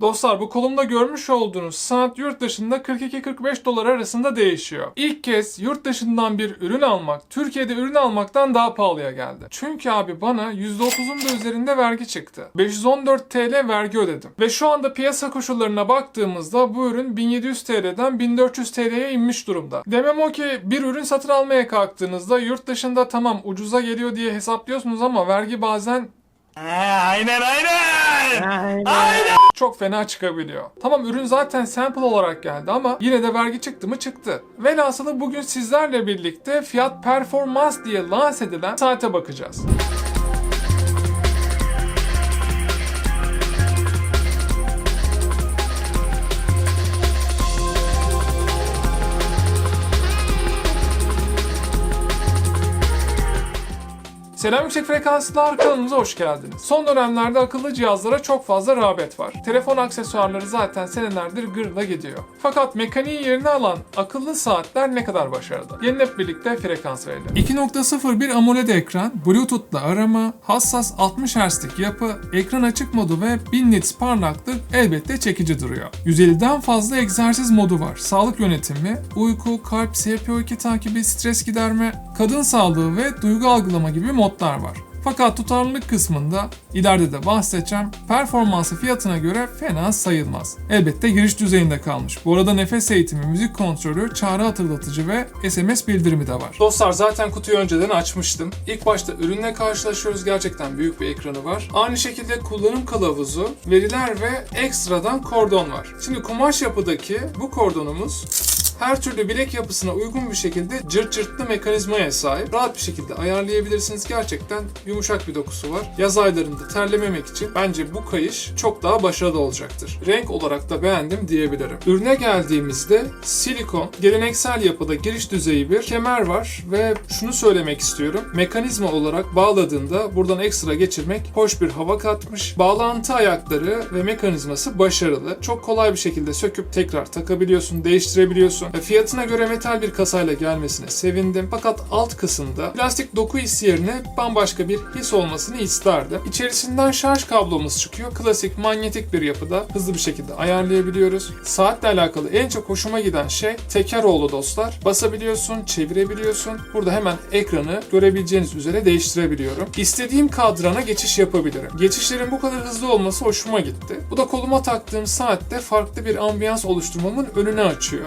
Dostlar bu kolumda görmüş olduğunuz saat yurt dışında 42-45 dolar arasında değişiyor. İlk kez yurt dışından bir ürün almak Türkiye'de ürün almaktan daha pahalıya geldi. Çünkü abi bana %30'un da üzerinde vergi çıktı. 514 TL vergi ödedim. Ve şu anda piyasa koşullarına baktığımızda bu ürün 1700 TL'den 1400 TL'ye inmiş durumda. Demem o ki bir ürün satın almaya kalktığınızda yurt dışında tamam ucuza geliyor diye hesaplıyorsunuz ama vergi bazen aynen aynen. çok fena çıkabiliyor. Tamam ürün zaten sample olarak geldi ama yine de vergi çıktı mı çıktı. Velhasılı bugün sizlerle birlikte fiyat performans diye lanse edilen saate bakacağız. Selam yüksek frekanslılar kanalımıza hoş geldiniz. Son dönemlerde akıllı cihazlara çok fazla rağbet var. Telefon aksesuarları zaten senelerdir gırla gidiyor. Fakat mekaniği yerini alan akıllı saatler ne kadar başarılı? Gelin hep birlikte frekans verelim. 2.01 AMOLED ekran, Bluetooth'la arama, hassas 60 Hz'lik yapı, ekran açık modu ve 1000 nits parlaklık elbette çekici duruyor. 150'den fazla egzersiz modu var. Sağlık yönetimi, uyku, kalp, SPO2 takibi, stres giderme, kadın sağlığı ve duygu algılama gibi modlar var. Fakat tutarlılık kısmında ileride de bahsedeceğim performansı fiyatına göre fena sayılmaz. Elbette giriş düzeyinde kalmış. Bu arada nefes eğitimi, müzik kontrolü, çağrı hatırlatıcı ve SMS bildirimi de var. Dostlar zaten kutuyu önceden açmıştım. İlk başta ürünle karşılaşıyoruz. Gerçekten büyük bir ekranı var. Aynı şekilde kullanım kılavuzu, veriler ve ekstradan kordon var. Şimdi kumaş yapıdaki bu kordonumuz her türlü bilek yapısına uygun bir şekilde cırt cırtlı mekanizmaya sahip. Rahat bir şekilde ayarlayabilirsiniz. Gerçekten yumuşak bir dokusu var. Yaz aylarında terlememek için bence bu kayış çok daha başarılı olacaktır. Renk olarak da beğendim diyebilirim. Ürüne geldiğimizde silikon, geleneksel yapıda giriş düzeyi bir kemer var ve şunu söylemek istiyorum. Mekanizma olarak bağladığında buradan ekstra geçirmek hoş bir hava katmış. Bağlantı ayakları ve mekanizması başarılı. Çok kolay bir şekilde söküp tekrar takabiliyorsun, değiştirebiliyorsun. Ve fiyatına göre metal bir kasayla gelmesine sevindim. Fakat alt kısımda plastik doku hissi yerine bambaşka bir his olmasını isterdim. İçerisinden şarj kablomuz çıkıyor. Klasik manyetik bir yapıda hızlı bir şekilde ayarlayabiliyoruz. Saatle alakalı en çok hoşuma giden şey teker oldu dostlar. Basabiliyorsun, çevirebiliyorsun. Burada hemen ekranı görebileceğiniz üzere değiştirebiliyorum. İstediğim kadrana geçiş yapabilirim. Geçişlerin bu kadar hızlı olması hoşuma gitti. Bu da koluma taktığım saatte farklı bir ambiyans oluşturmamın önünü açıyor.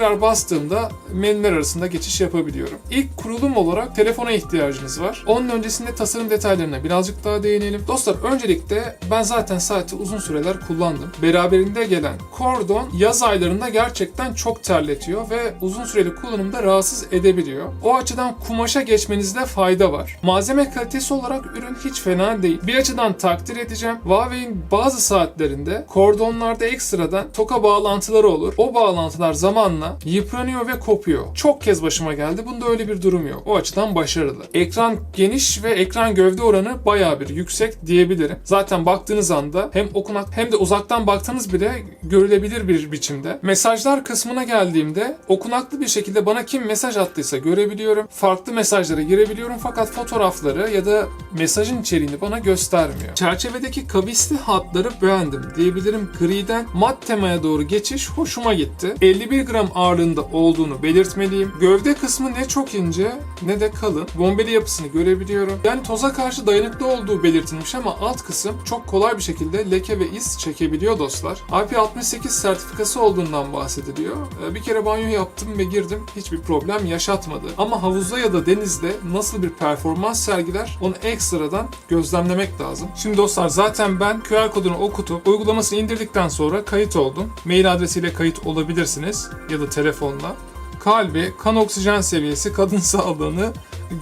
Tekrar bastığımda menüler arasında geçiş yapabiliyorum. İlk kurulum olarak telefona ihtiyacınız var. Onun öncesinde tasarım detaylarına birazcık daha değinelim. Dostlar öncelikle ben zaten saati uzun süreler kullandım. Beraberinde gelen kordon yaz aylarında gerçekten çok terletiyor ve uzun süreli kullanımda rahatsız edebiliyor. O açıdan kumaşa geçmenizde fayda var. Malzeme kalitesi olarak ürün hiç fena değil. Bir açıdan takdir edeceğim. Huawei'in bazı saatlerinde kordonlarda ekstradan toka bağlantıları olur. O bağlantılar zamanla yıpranıyor ve kopuyor. Çok kez başıma geldi. Bunda öyle bir durum yok. O açıdan başarılı. Ekran geniş ve ekran gövde oranı bayağı bir yüksek diyebilirim. Zaten baktığınız anda hem okunak hem de uzaktan baktığınız bile görülebilir bir biçimde. Mesajlar kısmına geldiğimde okunaklı bir şekilde bana kim mesaj attıysa görebiliyorum. Farklı mesajlara girebiliyorum fakat fotoğrafları ya da mesajın içeriğini bana göstermiyor. Çerçevedeki kavisli hatları beğendim diyebilirim. Griden mat temaya doğru geçiş hoşuma gitti. 51 gram ağırlığında olduğunu belirtmeliyim. Gövde kısmı ne çok ince ne de kalın. Bombeli yapısını görebiliyorum. Yani toza karşı dayanıklı olduğu belirtilmiş ama alt kısım çok kolay bir şekilde leke ve iz çekebiliyor dostlar. IP68 sertifikası olduğundan bahsediliyor. Ee, Bir kere banyo yaptım ve girdim. Hiçbir problem yaşatmadı. Ama havuzda ya da denizde nasıl bir performans sergiler onu ekstradan gözlemlemek lazım. Şimdi dostlar zaten ben QR kodunu okutup uygulamasını indirdikten sonra kayıt oldum. Mail adresiyle kayıt olabilirsiniz ya da telefonla kalbi, kan oksijen seviyesi, kadın sağlığını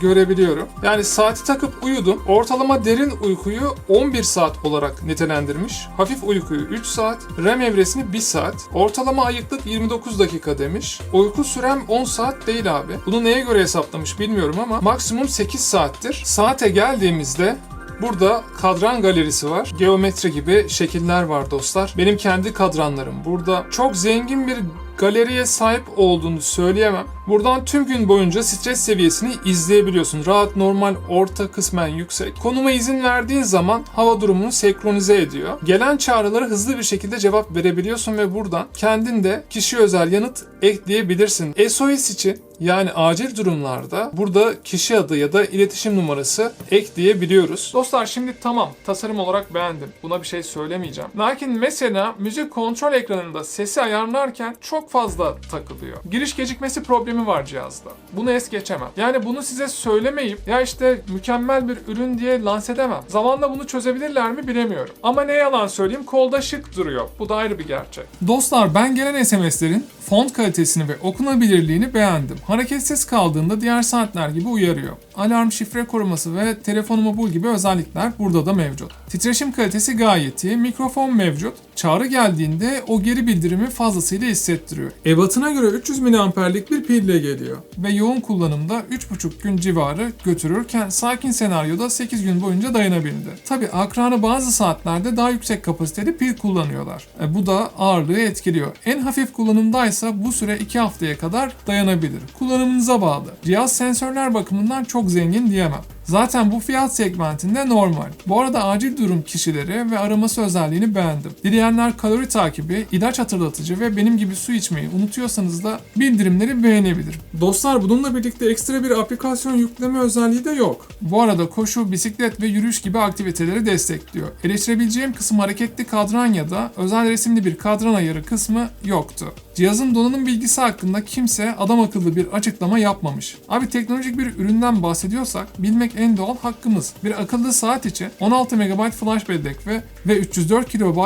görebiliyorum. Yani saati takıp uyudum. Ortalama derin uykuyu 11 saat olarak nitelendirmiş. Hafif uykuyu 3 saat. REM evresini 1 saat. Ortalama ayıklık 29 dakika demiş. Uyku sürem 10 saat değil abi. Bunu neye göre hesaplamış bilmiyorum ama maksimum 8 saattir. Saate geldiğimizde Burada kadran galerisi var. Geometri gibi şekiller var dostlar. Benim kendi kadranlarım burada. Çok zengin bir galeriye sahip olduğunu söyleyemem. Buradan tüm gün boyunca stres seviyesini izleyebiliyorsun. Rahat, normal, orta, kısmen yüksek. Konuma izin verdiğin zaman hava durumunu senkronize ediyor. Gelen çağrılara hızlı bir şekilde cevap verebiliyorsun ve buradan kendin de kişi özel yanıt ekleyebilirsin. SOS için yani acil durumlarda burada kişi adı ya da iletişim numarası ekleyebiliyoruz. Dostlar şimdi tamam tasarım olarak beğendim. Buna bir şey söylemeyeceğim. Lakin mesela müzik kontrol ekranında sesi ayarlarken çok fazla takılıyor. Giriş gecikmesi problemi var cihazda. Bunu es geçemem. Yani bunu size söylemeyip ya işte mükemmel bir ürün diye lanse edemem. Zamanla bunu çözebilirler mi bilemiyorum. Ama ne yalan söyleyeyim kolda şık duruyor. Bu da ayrı bir gerçek. Dostlar ben gelen SMS'lerin font kalitesini ve okunabilirliğini beğendim. Hareketsiz kaldığında diğer saatler gibi uyarıyor. Alarm, şifre koruması ve telefonumu bul gibi özellikler burada da mevcut. Titreşim kalitesi gayet iyi, mikrofon mevcut. Çağrı geldiğinde o geri bildirimi fazlasıyla hissettiriyor. Ebatına göre 300 mAh'lik bir pille geliyor. Ve yoğun kullanımda 3,5 gün civarı götürürken sakin senaryoda 8 gün boyunca dayanabildi. Tabi akranı bazı saatlerde daha yüksek kapasiteli pil kullanıyorlar. E, bu da ağırlığı etkiliyor. En hafif kullanımdaysa bu süre 2 haftaya kadar dayanabilir. Kullanımınıza bağlı. Cihaz sensörler bakımından çok zengin diyemem. Zaten bu fiyat segmentinde normal. Bu arada acil durum kişileri ve araması özelliğini beğendim. Dileyenler kalori takibi, ilaç hatırlatıcı ve benim gibi su içmeyi unutuyorsanız da bildirimleri beğenebilir. Dostlar bununla birlikte ekstra bir aplikasyon yükleme özelliği de yok. Bu arada koşu, bisiklet ve yürüyüş gibi aktiviteleri destekliyor. Eleştirebileceğim kısım hareketli kadran ya da özel resimli bir kadran ayarı kısmı yoktu. Cihazın donanım bilgisi hakkında kimse adam akıllı bir açıklama yapmamış. Abi teknolojik bir üründen bahsediyorsak bilmek en doğal hakkımız. Bir akıllı saat için 16 MB flash bellek ve ve 304 KB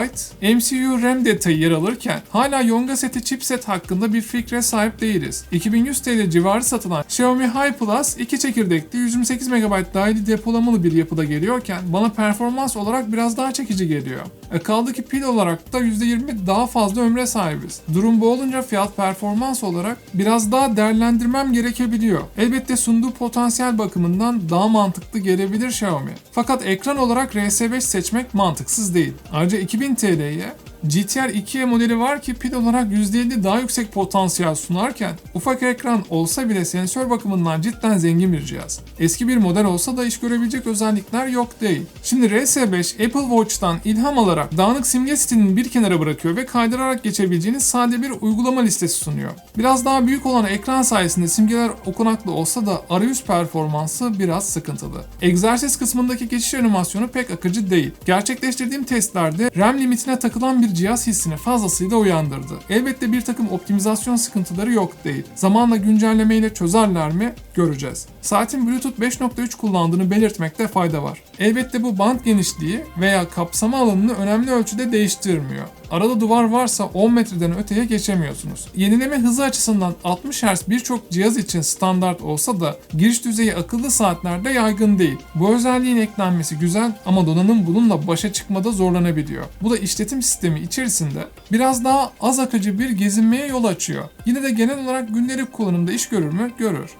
MCU RAM detayı yer alırken hala Yonga seti chipset hakkında bir fikre sahip değiliz. 2100 TL civarı satılan Xiaomi Hi Plus 2 çekirdekli 128 MB dahili depolamalı bir yapıda geliyorken bana performans olarak biraz daha çekici geliyor. E kaldı ki pil olarak da %20 daha fazla ömre sahibiz. Durum bu olunca fiyat performans olarak biraz daha değerlendirmem gerekebiliyor. Elbette sunduğu potansiyel bakımından daha mantıklı gelebilir Xiaomi. Fakat ekran olarak RS5 seçmek mantıksız değil. Ayrıca 2000 TL'ye GTR 2E modeli var ki pil olarak %50 daha yüksek potansiyel sunarken ufak ekran olsa bile sensör bakımından cidden zengin bir cihaz. Eski bir model olsa da iş görebilecek özellikler yok değil. Şimdi RS5 Apple Watch'tan ilham alarak dağınık simge stilini bir kenara bırakıyor ve kaydırarak geçebileceğiniz sade bir uygulama listesi sunuyor. Biraz daha büyük olan ekran sayesinde simgeler okunaklı olsa da arayüz performansı biraz sıkıntılı. Egzersiz kısmındaki geçiş animasyonu pek akıcı değil. Gerçekleştirdiğim testlerde RAM limitine takılan bir cihaz hissini fazlasıyla uyandırdı. Elbette bir takım optimizasyon sıkıntıları yok değil. Zamanla güncellemeyle çözerler mi göreceğiz. Saatin Bluetooth 5.3 kullandığını belirtmekte fayda var. Elbette bu band genişliği veya kapsama alanını önemli ölçüde değiştirmiyor. Arada duvar varsa 10 metreden öteye geçemiyorsunuz. Yenileme hızı açısından 60 Hz birçok cihaz için standart olsa da giriş düzeyi akıllı saatlerde yaygın değil. Bu özelliğin eklenmesi güzel ama donanım bununla başa çıkmada zorlanabiliyor. Bu da işletim sistemi içerisinde biraz daha az akıcı bir gezinmeye yol açıyor. Yine de genel olarak gündelik kullanımda iş görür mü? Görür.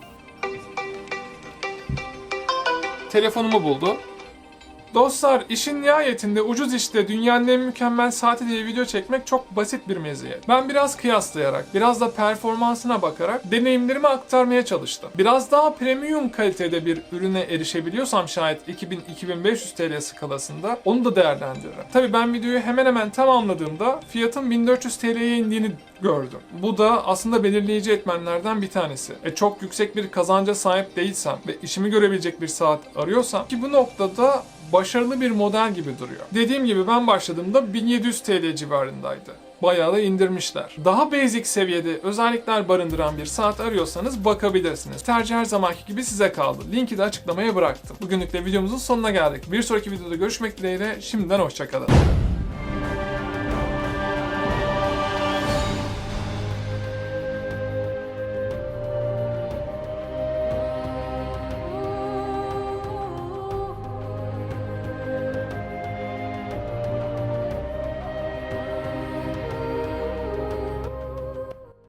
Telefonumu buldu. Dostlar işin nihayetinde ucuz işte dünyanın en mükemmel saati diye video çekmek çok basit bir meziyet. Ben biraz kıyaslayarak, biraz da performansına bakarak deneyimlerimi aktarmaya çalıştım. Biraz daha premium kalitede bir ürüne erişebiliyorsam şayet 2000-2500 TL skalasında onu da değerlendiririm. Tabi ben videoyu hemen hemen tamamladığımda fiyatın 1400 TL'ye indiğini gördüm. Bu da aslında belirleyici etmenlerden bir tanesi. E çok yüksek bir kazanca sahip değilsem ve işimi görebilecek bir saat arıyorsam ki bu noktada başarılı bir model gibi duruyor. Dediğim gibi ben başladığımda 1700 TL civarındaydı. Bayağı da indirmişler. Daha basic seviyede özellikler barındıran bir saat arıyorsanız bakabilirsiniz. Tercih her zamanki gibi size kaldı. Linki de açıklamaya bıraktım. Bugünlük de videomuzun sonuna geldik. Bir sonraki videoda görüşmek dileğiyle şimdiden hoşçakalın.